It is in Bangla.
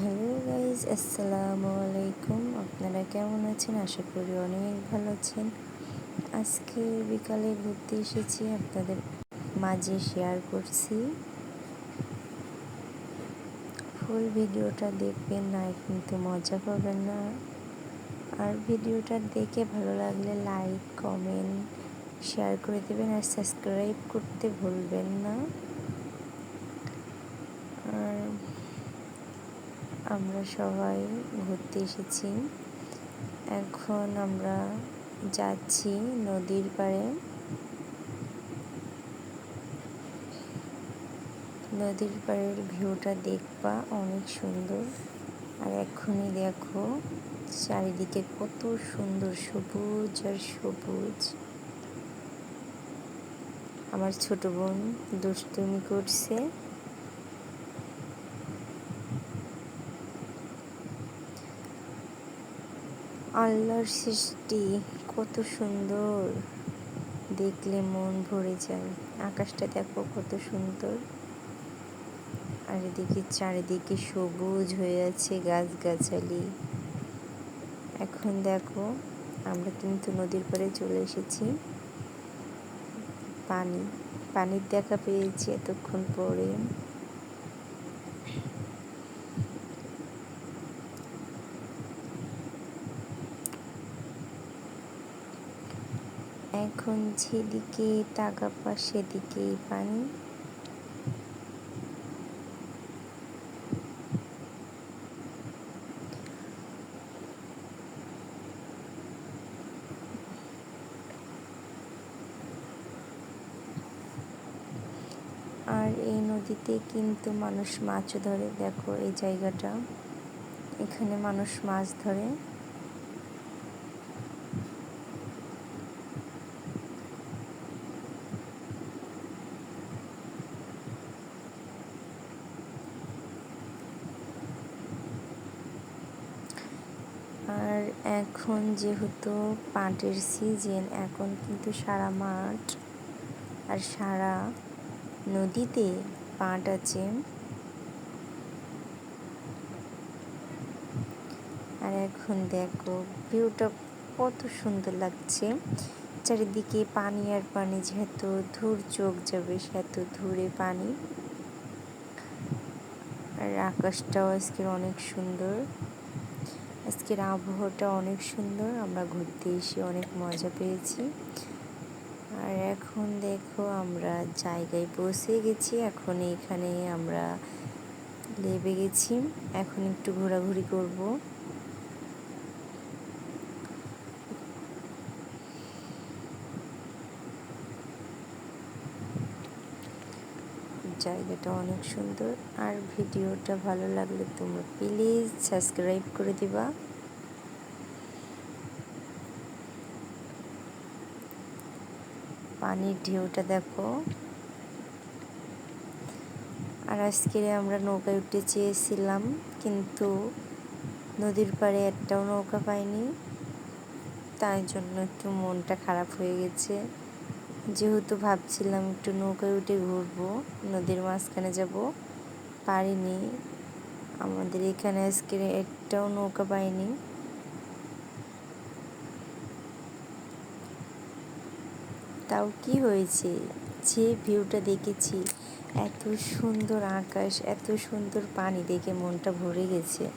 হ্যালো গাইজ আসসালামু আলাইকুম। আপনারা কেমন আছেন? আশা করি অনেক ভালো আছেন। আজকে বিকালে ঘুরতে এসেছি, আপনাদের মাঝে শেয়ার করছি। ফুল ভিডিওটা দেখবেন না কিন্তু মজা পাবেন না। আর ভিডিওটা দেখে ভালো লাগলে লাইক কমেন্ট শেয়ার করে দেবেন আর সাবস্ক্রাইব করতে ভুলবেন না আর আমরা সবাই ঘুরতে এসেছি। এখন আমরা যাচ্ছি নদীর পাড়ে। নদীর পাড়ের ভিউটা দেখবা অনেক সুন্দর। আর এখনই দেখো চারিদিকে কত সুন্দর সবুজ আর সবুজ। আমার ছোট বোন দুষ্টুমি করছে। আল্লাহর সৃষ্টি কত সুন্দর। দেখলে মন ভরে যায়। আকাশটা দেখো কত সুন্দর। আর এদিকে চারিদিকে সবুজ হয়ে আছে গাছগাছালি। এখন দেখো, আমরা কিন্তু নদীর পাড়ে চলে এসেছি। পানি, পানির দেখা পেয়েছি এতক্ষণ পরে। এখন যেদিকে পা সেদিকেই পানি। আর এই নদীতে কিন্তু মানুষ মাছও ধরে। দেখো এই জায়গাটা। এখানে মানুষ মাছ ধরে আর এখন যেহেতু পাটের সিজন এখন কিন্তু সারা মাঠ আর সারা নদীতে পাট আছে। আর এখন দেখো ভিউটা কত সুন্দর লাগছে। চারিদিকে পানি আর পানি, যেহেতু ধূর চোখ যাবে সেত ধূরে পানি। আর আকাশটাও আজকের অনেক সুন্দর। আজকের আবহাওয়াটা অনেক সুন্দর, আমরা ঘুরতে এসে অনেক মজা পেয়েছি। আর এখন দেখো আমরা জায়গায় বসে গেছি, এখন এখানে আমরা লেবে গেছি। এখন একটু ঘোরাঘুরি করব। জায়গাটা অনেক সুন্দর। আর ভিডিওটা ভালো লাগলে তোমরা প্লিজ সাবস্ক্রাইব করে দিবা। পানির ঢেউটা দেখো। আর আজকে আমরা নৌকায় উঠতে চেয়েছিলাম, কিন্তু নদীর পাড়ে একটাও নৌকা পাইনি। তাই জন্য একটু মনটা খারাপ হয়ে গেছে। যেহেতু ভাবছিলাম একটু নৌকায় উঠে ঘুরবো, নদীর মাঝখানে যাব, পারিনি। আমাদের এখানে আজকে একটাও নৌকা পাইনি। তাও কি হয়েছে? যে ভিউটা দেখেছি, এত সুন্দর আকাশ, এত সুন্দর পানি দেখে মনটা ভরে গেছে।